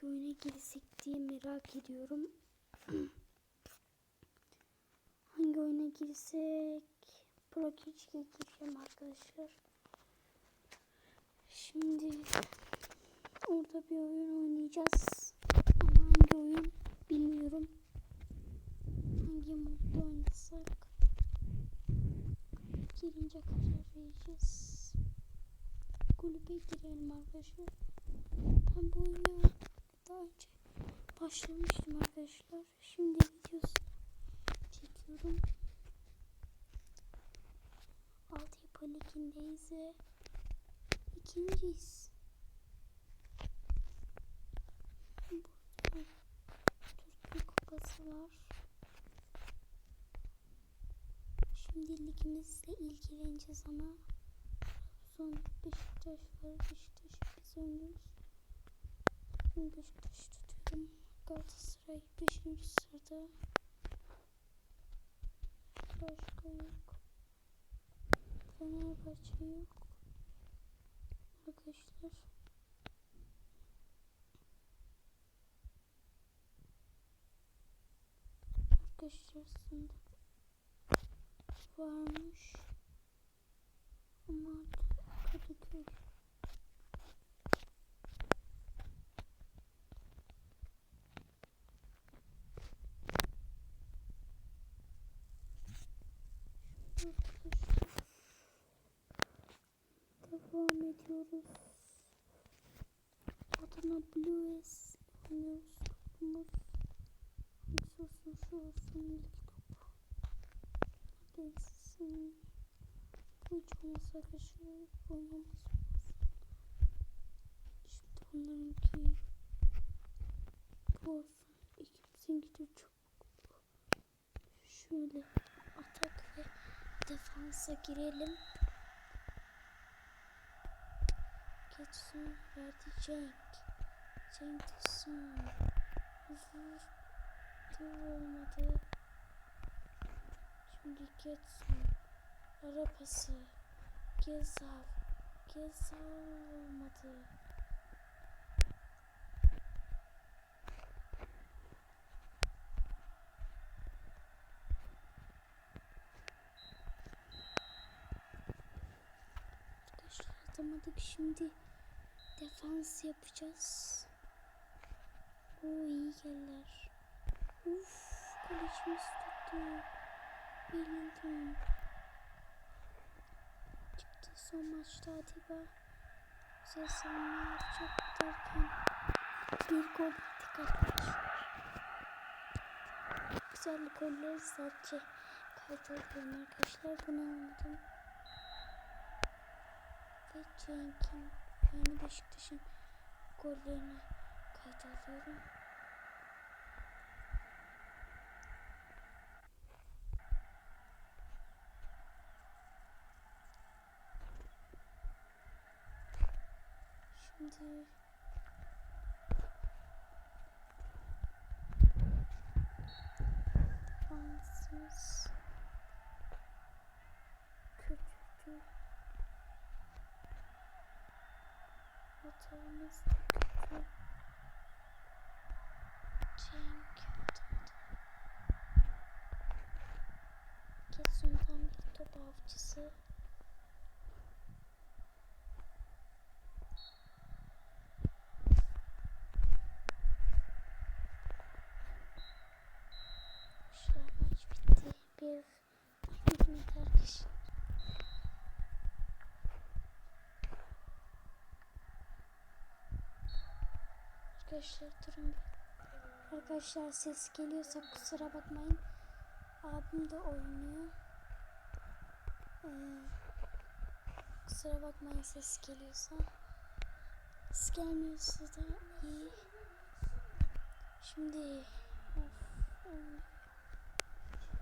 hangi oyuna girsek diye merak ediyorum. hangi oyuna girsek? Pro gireceğim arkadaşlar. Şimdi orada bir oyun oynayacağız. Ama hangi oyun bilmiyorum. Hangi modda oynasak? Girince karar vereceğiz. Kulübe girelim arkadaşlar. Ben bu oyuna daha önce başlamıştım arkadaşlar. Şimdi videosu çekiyorum. Altı yapı ligindeyiz ve ikinciyiz. Burada Türkiye kupası var. Şimdi ligimizle ilgileneceğiz ama son Beşiktaş var. Beşiktaş biz oynuyoruz. Beşiktaş tutuyorum. Galatasaray 5. sırada. Başka yok. Fenerbahçe yok. Arkadaşlar. Arkadaşlar aslında varmış. Ama Kadıköy. Arkadaşlar. Devam ediyoruz. Adana Blues oynuyoruz. Topumuz. Hangisi olsun. Bu hiç olmazsa arkadaşlar oynamaz. Şimdi onlarınki bu olsun. İkimizinki de çok şöyle atak ve defansa girelim. Geçsin verdi Cenk. Cenk son. Vurdu olmadı. Şimdi geçsin. Ara pası. Gezal. Gezal olmadı. Arkadaşlar atamadık şimdi defans yapacağız. Oo iyi geller. Uf kalecimiz tuttu. Wellington. Çıktı son maçta Atiba. Savunma yapacak derken bir gol attık arkadaşlar. Güzel golleri sadece kaydediyorum arkadaşlar. Bunu anladım. Ve Cenk'in yani Beşiktaş'ın gollerini kaydalıyorum. Şimdi defansımız kötüydü. Hatamız da kötü. Cenk atamadı. Kesundan bir top avcısı. Şu an maç bitti. Bir hizmet arkadaşlar. Arkadaşlar durun. Arkadaşlar ses geliyorsa kusura bakmayın. Abim de oynuyor. Ee, kusura bakmayın ses geliyorsa. Ses gelmiyorsa da iyi. Şimdi of, of.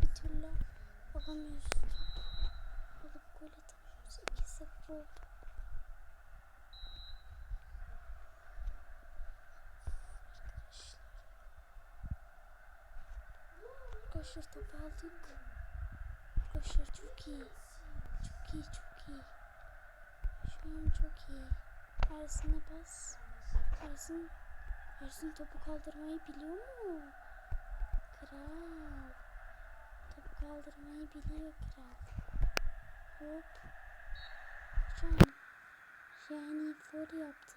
bir türlü alamıyoruz top. Alıp gol atamıyoruz. 2-0 oldu. Arkadaşlar Arkadaşlar top aldık. Arkadaşlar çok iyi. Çok iyi çok iyi. Şu an çok iyi. Ersin'e pas. Ersin. Ersin topu kaldırmayı biliyor mu? Kral. Topu kaldırmayı biliyor kral. Hop. Hocam. Yani foul yaptı.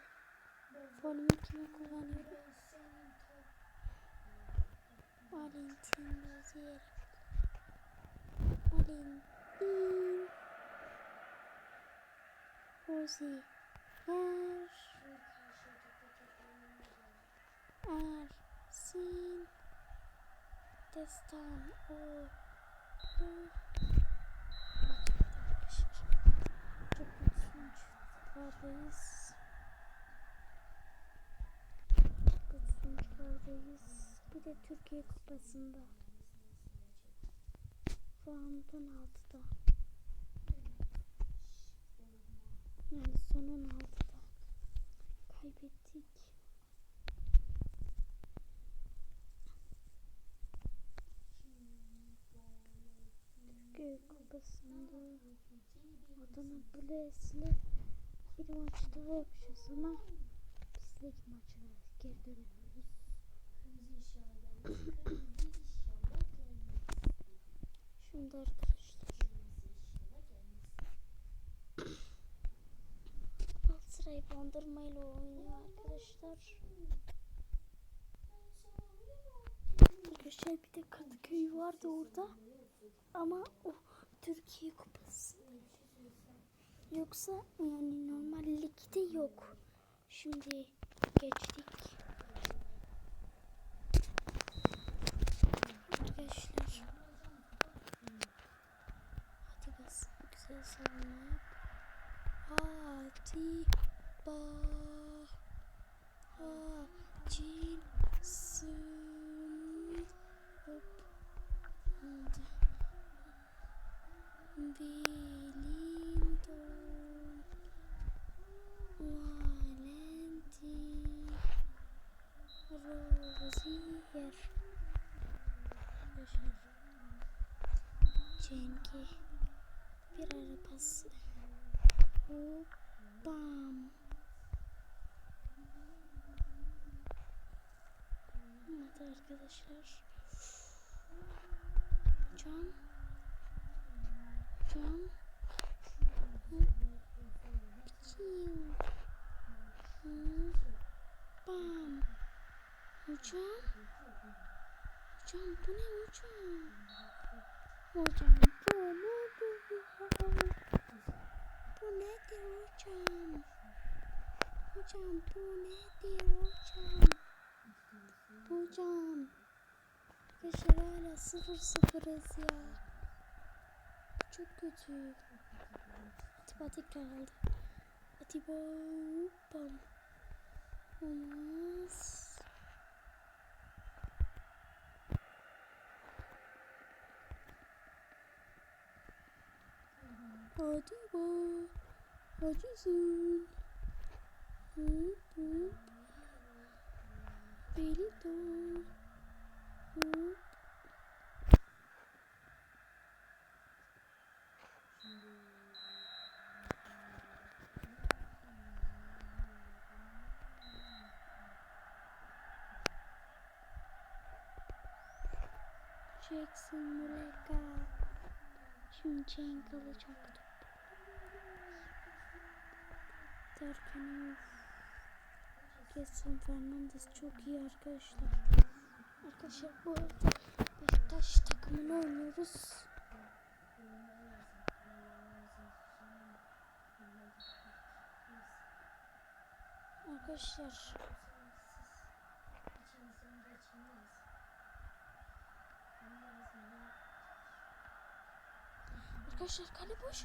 Foul'ümü kime kullanıyorum? Valentin Rozier. Valentin. Rozier. Ersin. Destan. O. Bu. Çok mutluyum. Buradayız. Sonuçlardayız. Bir de Türkiye Kupası'nda. Round 16'da. Yani son 16'da. Kaybettik. Türkiye Kupası'nda Adana Blaze'le bir maç daha yapacağız ama biz lig maçına geri dönüyoruz. Şimdi arkadaşlar Bandırmayla oynuyor arkadaşlar. Arkadaşlar bir de Kadıköy vardı orada. Ama o Türkiye Kupası. Yoksa yani normal ligde yok. Şimdi geçtik. Arkadaşlar. Hadi bas. Güzel savunma. Hadi ba. Hacilsin. Hop. Wellington. Valentin. Rozier. Cengi. Bir ara pası. Hop. Bam. Arkadaşlar. Çiu. Hı. Bam. Hocam. Hocam bu ne hocam? Hocam bu nedir hocam? Bu nedir hocam? Hocam bu nedir hocam? Hocam. Arkadaşlar hala sıfır sıfırız ya. Çok kötü. Atiba tekrar aldı. Atiba bam. Olmaz. Atiba. Acısın. Hop hop. Hop. Jackson Muleka. Şimdi Cenk alacak top. Derken of. Gerson Fernandes çok iyi arkadaşlar. Arkadaşlar bu arada Beşiktaş takımını oynuyoruz. Arkadaşlar Arkadaşlar kale boş.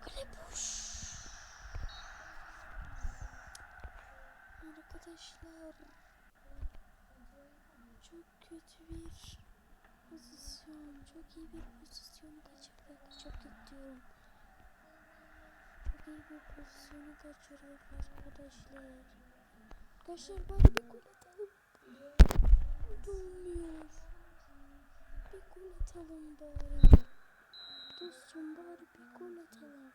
Kale boş. Arkadaşlar çok kötü bir pozisyon. Çok iyi bir pozisyonu kaçırdık. Çok kötü diyorum. Çok iyi bir pozisyonu kaçırdık arkadaşlar. Arkadaşlar bari bir gol atalım. Olmuyor. Bir gol atalım bari. Dostum bari bir gol atalım.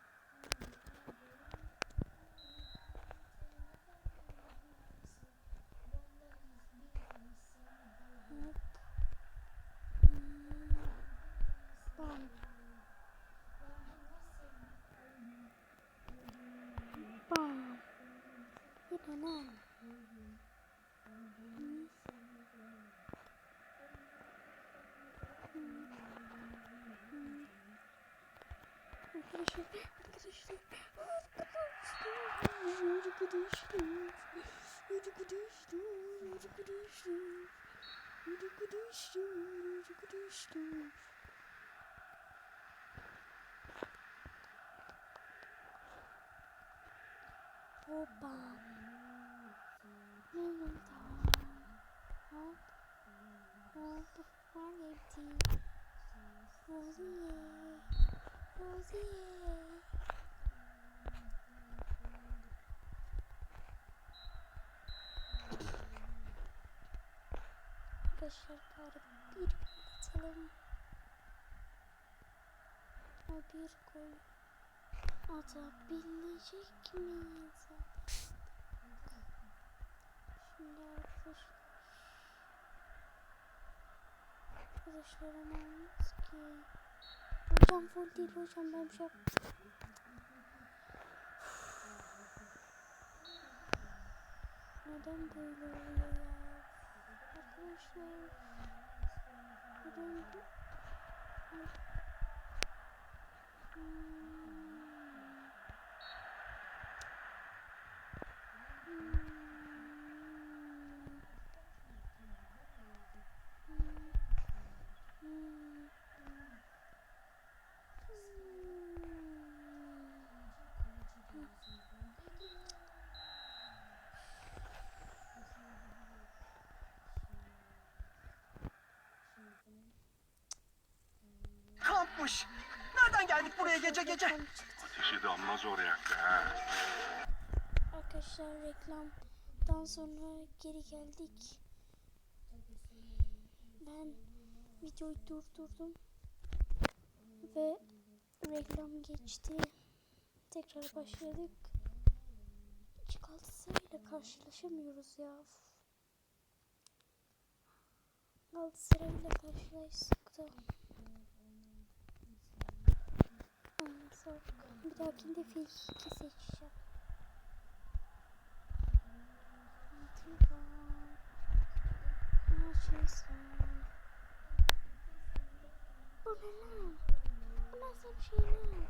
Arkadaşlar, arkadaşlar, arkadaşlar, arkadaşlar, arkadaşlar, arkadaşlar, arkadaşlar, arkadaşlar. Hoppa. Benim tamam. Hop. Hop. Var empty. Rosie. Rosie. Arkadaşlar bari bir gol atalım. O bir gol atabilecek miyiz? Şimdi arkadaşlar Arkadaşlarım olmaz ki Hocam full değil hocam ben bir şey Neden böyle oluyor ya? Arkadaşlar Neden. Hmm. Geldik buraya gece gece? Ateşi zor yaktı ha. Arkadaşlar reklamdan sonra geri geldik. Ben videoyu durdurdum ve reklam geçti. Tekrar başladık. Galatasaray'la karşılaşamıyoruz ya. Galatasaray'la karşılaştık da. Anlasak. Bir dahakinde fil 2 seçeceğim. Atiba. Açılsın. Bu ne lan? Bu nasıl bir şey lan?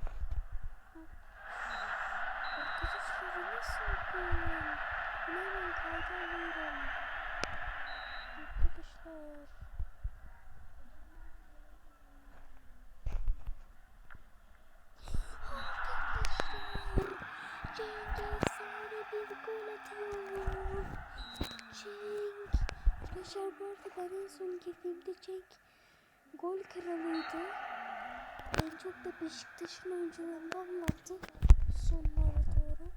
Arkadaşlar bu nasıl oyun? Bunu hemen kayda alıyorum. Arkadaşlar. Arkadaşlar. Cenk efsane bir gol atıyor. Cenk. Arkadaşlar bu arada ben en son Cenk gol kralıydı. En çok da Beşiktaş'ın oyuncularından vardı. Sonlara doğru.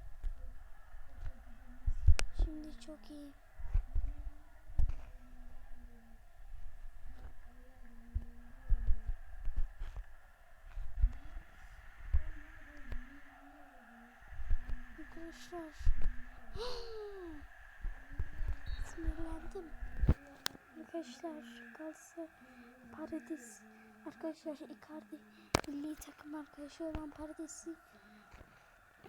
Şimdi çok iyi. Arkadaşlar. Arkadaşlar Galatasaray Paredes Arkadaşlar Icardi milli takım arkadaşı olan Paredes'i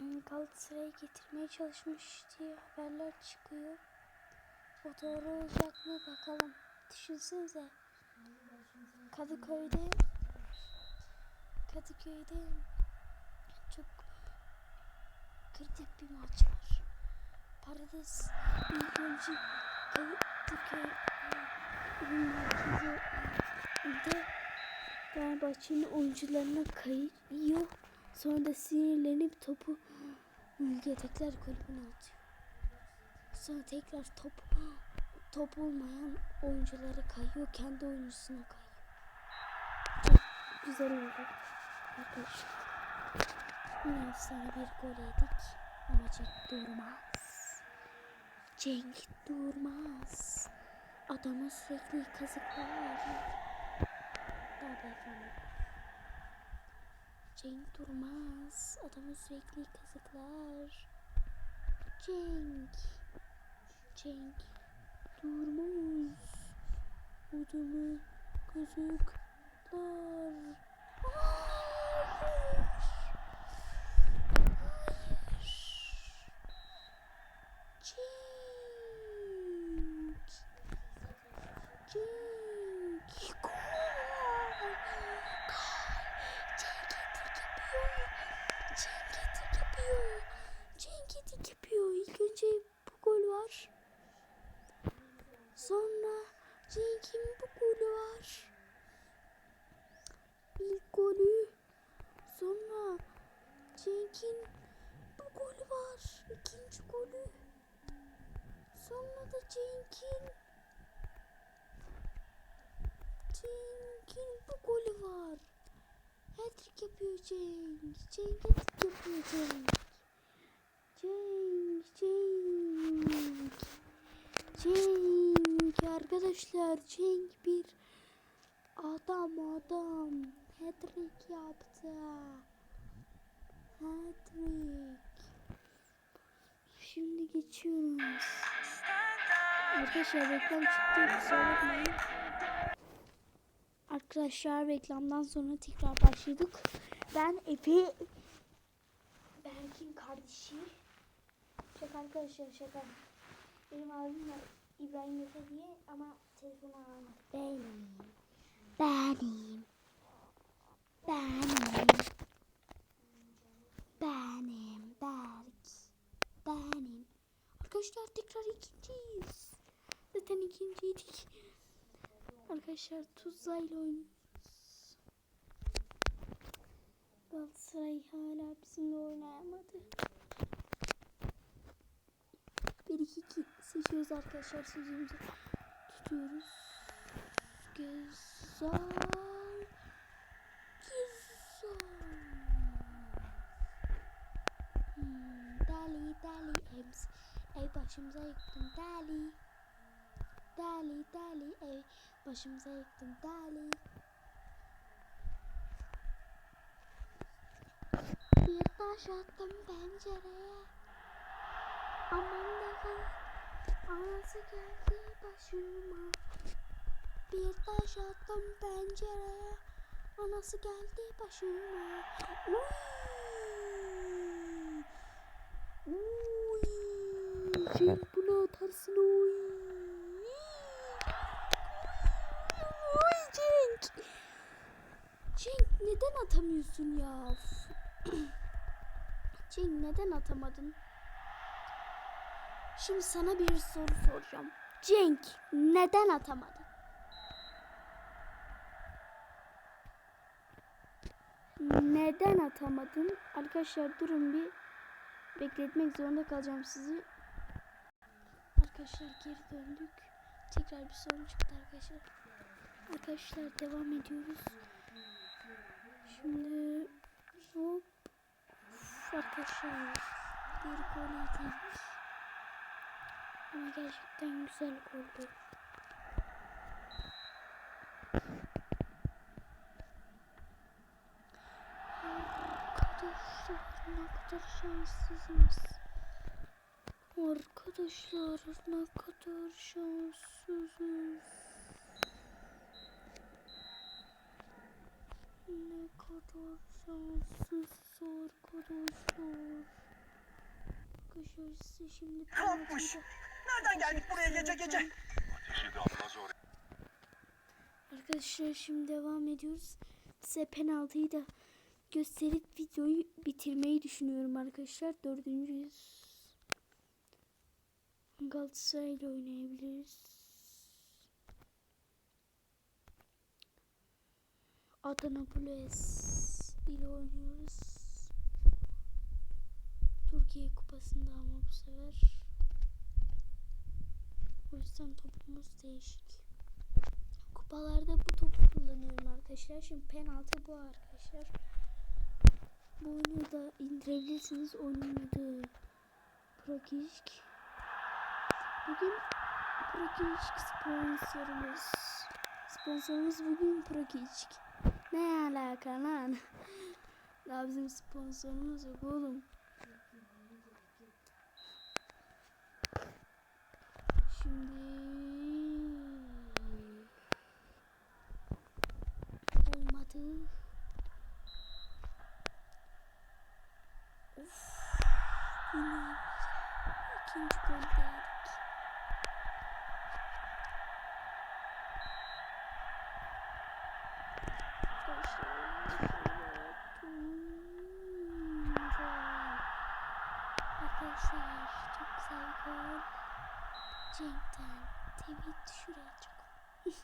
ım, Galatasaray'a getirmeye çalışmış diye haberler çıkıyor. O doğru olacak mı bakalım. Düşünsenize. Kadıköy'de Kadıköy'de çok kritik bir maç var. Paredes ilk önce Kadıköy merkezi de Fenerbahçe'nin oyuncularına kayıyor. Sonra da sinirlenip topu Yetekler kulübüne atıyor. Sonra tekrar top top olmayan oyunculara kayıyor. Kendi oyuncusuna kayıyor. Çok güzel oldu. Arkadaşlar. Yine efsane bir gol yedik. Ama Cenk durmaz. Cenk durmaz. Adamı sürekli kazıklar. Daha beyefendi. Cenk durmaz. Adamı sürekli kazıklar. Cenk. Cenk durmaz. Adamı kazıklar. Hayır. Var. Hat-trick yapıyor Cenk. Cenk hat-trick yapıyor Cenk. Cenk, Cenk. Cenk arkadaşlar Cenk bir adam adam hat-trick yaptı. Hat-trick. Şimdi geçiyoruz. Arkadaşlar reklam çıktı kusura. Arkadaşlar reklamdan sonra tekrar başladık. Ben Efe Berk'in kardeşi. Şaka arkadaşlar şaka. Benim abim var İbrahim Efe diye ama telefonu alamadı. Benim. Benim. Benim. Benim. Berk. Benim. Arkadaşlar tekrar ikinciyiz. Zaten ikinciydik. Arkadaşlar Tuzla ile oynuyoruz. Galatasaray hala bizimle oynayamadı. 1 2 2 seçiyoruz arkadaşlar sözümüzü tutuyoruz. Güzel. Güzel. Hmm, deli ems. Ey başımıza yıktın deli. Deli deli ey başımıza yıktın deli. Bir taş attım pencereye. Aman da kal. Anası geldi başıma. Bir taş attım pencereye. Anası geldi başıma. Uy. Uy. Sen bunu atarsın uy. Uy Cenk. Cenk neden atamıyorsun ya? Cenk neden atamadın? Şimdi sana bir soru soracağım. Cenk neden atamadın? Neden atamadın? Arkadaşlar durun bir bekletmek zorunda kalacağım sizi. Arkadaşlar geri döndük. Tekrar bir sorun çıktı arkadaşlar. Arkadaşlar devam ediyoruz. Şimdi hop arkadaşlar bir gol yedik. Ama gerçekten güzel oldu. Arkadaşlar ne kadar şanssızız. Arkadaşlar ne kadar şanssızız. Ne kadar şanssızız arkadaşlar. Arkadaşlar size şimdi Kapmış. penaltıyı- Nereden geldik buraya gece gece? Ateşi. Arkadaşlar şimdi devam ediyoruz. Size penaltıyı da gösterip videoyu bitirmeyi düşünüyorum arkadaşlar. Dördüncüyüz. Galatasaray ile oynayabiliriz. Adana Bules ile oynuyoruz. Türkiye Kupası'nda ama bu sefer. O yüzden topumuz değişik. Kupalarda bu topu kullanıyorum arkadaşlar. Şimdi penaltı bu arkadaşlar. Bu oyunu da indirebilirsiniz. Oyunun adı Prokişk. Bugün Prokişk sponsorumuz. Sponsorumuz bugün Prokişk. Ne alaka lan? Daha bizim sponsorumuz yok oğlum. Şimdi olmadı. Of. Yine ikinci gol yedik. Arkadaşlar çok güzel gol. Cenk'ten tweet şuraya çok. Uf,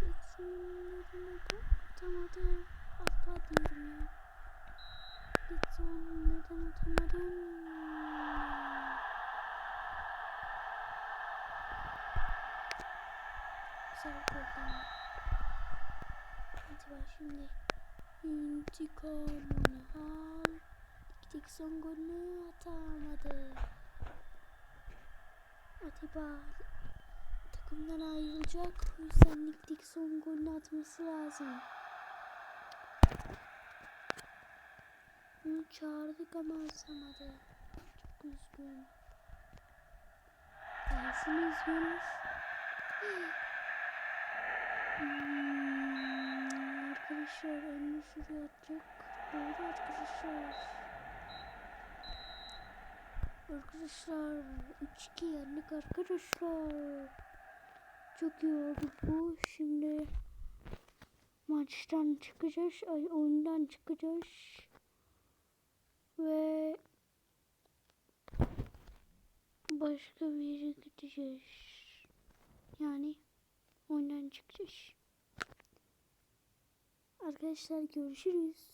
geçsin atamadım. Atamadım. atamadım. Güzel buradan. Hadi bak şimdi. Al. Gittik son golünü atamadı. Atiba takımdan ayrılacak. O yüzden Lig son golünü atması lazım. Onu çağırdık ama atamadı. Çok üzgün. Gelsin üzgün. Hmm, arkadaşlar önünü şuraya atacak. Doğru arkadaşlar. Arkadaşlar 3-2 yendik arkadaşlar. Çok iyi oldu bu. Şimdi maçtan çıkacağız. Ay oyundan çıkacağız. Ve başka bir yere gideceğiz. Yani oyundan çıkacağız. Arkadaşlar görüşürüz.